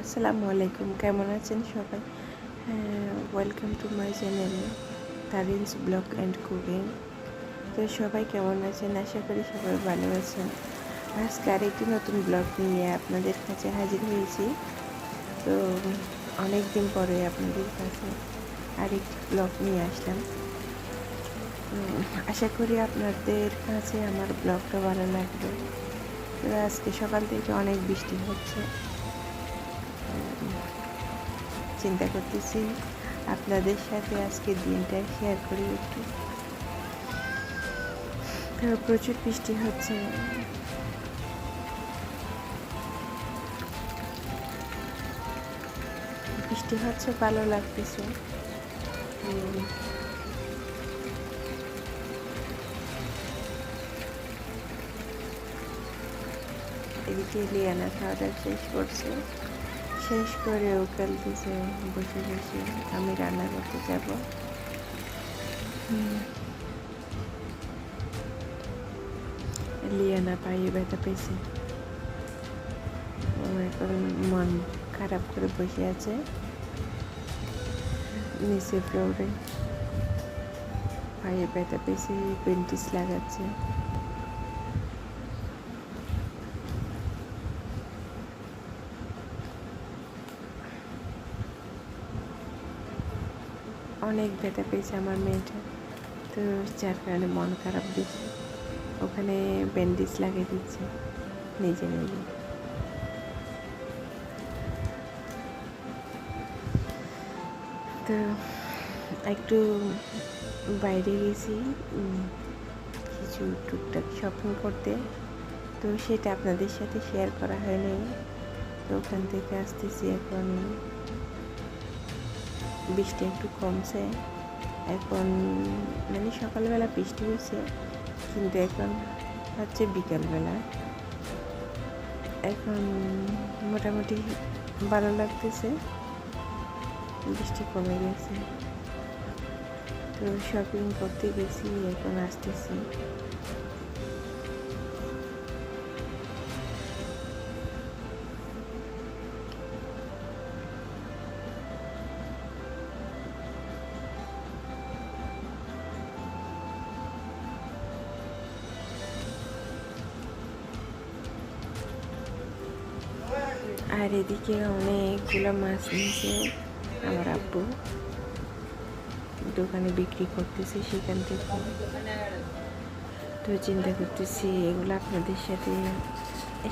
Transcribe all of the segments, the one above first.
আসসালামু আলাইকুম, কেমন আছেন সবাই? Welcome to my channel Tarin's vlog and cooking তো সবাই কেমন আছেন? আশা করি সবাই ভালো আছেন। আজকে আরেকটি নতুন ব্লগ নিয়ে আপনাদের কাছে হাজির হয়েছি। তো অনেক দিন পরে আপনাদের কাছে আরেকটি ব্লগ নিয়ে আসলাম। আশা করি আপনাদের কাছে আমার ব্লগটা ভালো লাগবে। আজকে সকাল থেকে অনেক বৃষ্টি হচ্ছে। চিন্তা করতেছি আপনাদের সাথে আজকে দিনটা শেয়ার করি একটু। প্রচুর বৃষ্টি হচ্ছে। বৃষ্টি হচ্ছে, ভালো লাগতেছে। এদিকে লিয়ানা খাওয়া দাওয়া শেষ করছে। শেষ করে ও খেলতেছে বসে বসে আমি রান্না করতে যাব। লিয়ানা পায়ে ব্যথা পেয়েছে। এখন মন খারাপ করে বসে আছে। নিচে ফ্লোরে পায়ে ব্যথা পেয়েছে, পেন্টিস লাগাচ্ছে। অনেক ব্যথা পেয়েছে আমার মেয়েটা। তো যার কারণে মন খারাপ দিচ্ছে। ওখানে ব্যান্ডেজ লাগিয়ে দিচ্ছে নিজে নিজে তো একটু বাইরে গেছি কিছু টুকটাক শপিং করতে। তো সেটা আপনাদের সাথে শেয়ার করা হয়নি। তো ওখান থেকে আসতেছি এখন। বৃষ্টি একটু কমছে। এখন মানে সকালবেলা বৃষ্টি হয়েছে, কিন্তু এখন হচ্ছে বিকালবেলা। এখন মোটামুটি ভালো লাগতেছে, বৃষ্টি কমে গেছে। তো শপিং করতে গেছি, এখন আসতেছি। আর এদিকে অনেকগুলো মাছ নিয়েছে আমার আব্বু। দোকানে বিক্রি করতেছে সেখান থেকে। তো চিন্তা করতেছি এগুলো আপনাদের সাথে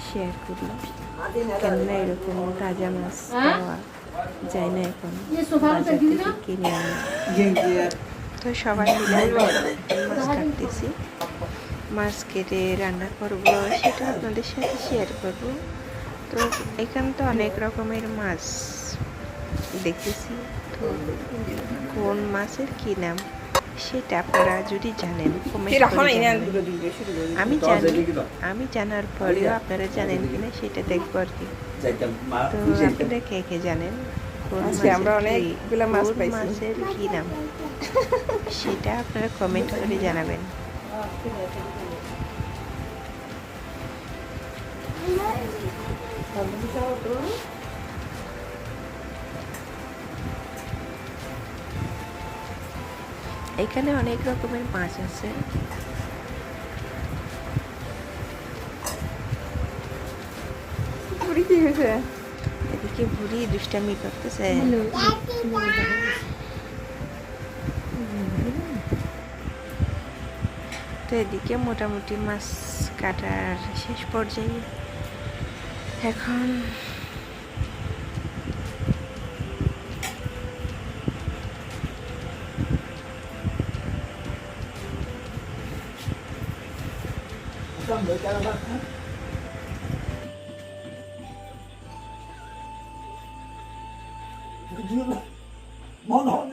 শেয়ার করি। কেননা এরকম তাজা মাছ পাওয়া যায় না এখন বাজার থেকে কিনে তো সবাই মিলে মাছ কাটতেছি। মাছ কেটে রান্না করব সেটা আপনাদের সাথে শেয়ার করব। তো এখানে তো অনেক রকমের মাছ দেখতেছি। তো কোন মাছের কি নাম সেটা আপনারা যদি জানেন আমি জানি আমি জানার পরেও আপনারা জানেন কিনা সেটা দেখব আর কি। তো আপনারা কে কে জানেন? কোন আমরা মাছের কি- মাছ মাছের কি নাম? সেটা আপনারা কমেন্ট করে জানাবেন। এখানে অনেক রকমের মাছ আছে। কি হয়েছে? এদিকে বুড়ি দুষ্টামি করতেছে। তো এদিকে মোটামুটি মাছ কাটার শেষ পর্যায়ে। এখন মনে হয়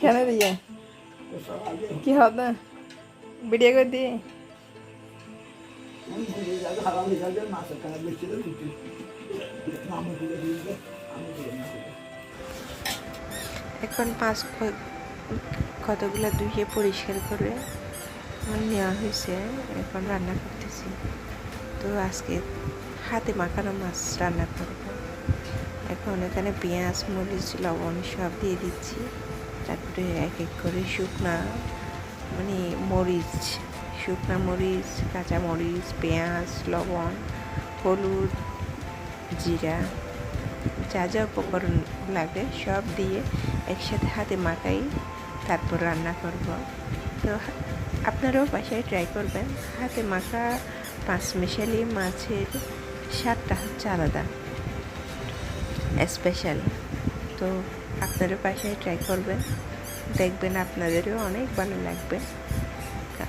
কেন দিয়ে কি হবে? ভিডিও করে দিয়ে এখন পাঁচ কতগুলো ধুয়ে পরিষ্কার করে নেওয়া হয়েছে, এখন রান্না করতেছি। তো আজকে হাতে মাখানো মাছ রান্না করব। এখন এখানে পেঁয়াজ, মরিচ, লবণ সব দিয়ে দিচ্ছি। তারপরে এক এক করে শুকনা মানে মরিচ, শুকনা মরিচ, কাঁচা মরিচ, পেঁয়াজ, লবণ, হলুদ, জিরা, যা যা উপকরণ লাগে সব দিয়ে একসাথে হাতে মাখাই, তারপর রান্না করব। তো আপনারাও বাসায় ট্রাই করবেন। হাতে মাখা পাঁচ মিশালি মাছের স্বাদটা হচ্ছে আলাদা স্পেশাল তো আপনারা বাসায় ট্রাই করবেন। দেখবেন আপনাদেরও অনেক ভালো লাগবে।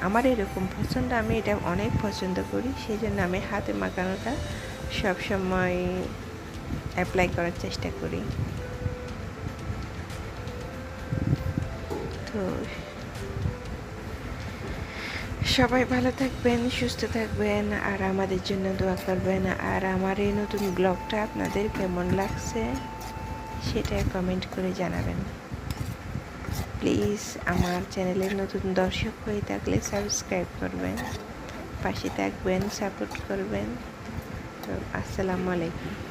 আমার এরকম পছন্দ, আমি এটা অনেক পছন্দ করি সেই জন্য আমি হাতে মাখানোটা সবসময় অ্যাপ্লাই করার চেষ্টা করি। তো সবাই ভালো থাকবেন, সুস্থ থাকবেন, আর আমাদের জন্য দোয়া করবেন। আর আমার এই নতুন ব্লগটা আপনাদের কেমন লাগছে সেটা কমেন্ট করে জানাবেন। প্লিজ আমার চ্যানেলের নতুন দর্শক হয়ে থাকলে সাবস্ক্রাইব করবেন, পাশে থাকবেন, সাপোর্ট করবেন। তো, আসসালামু আলাইকুম।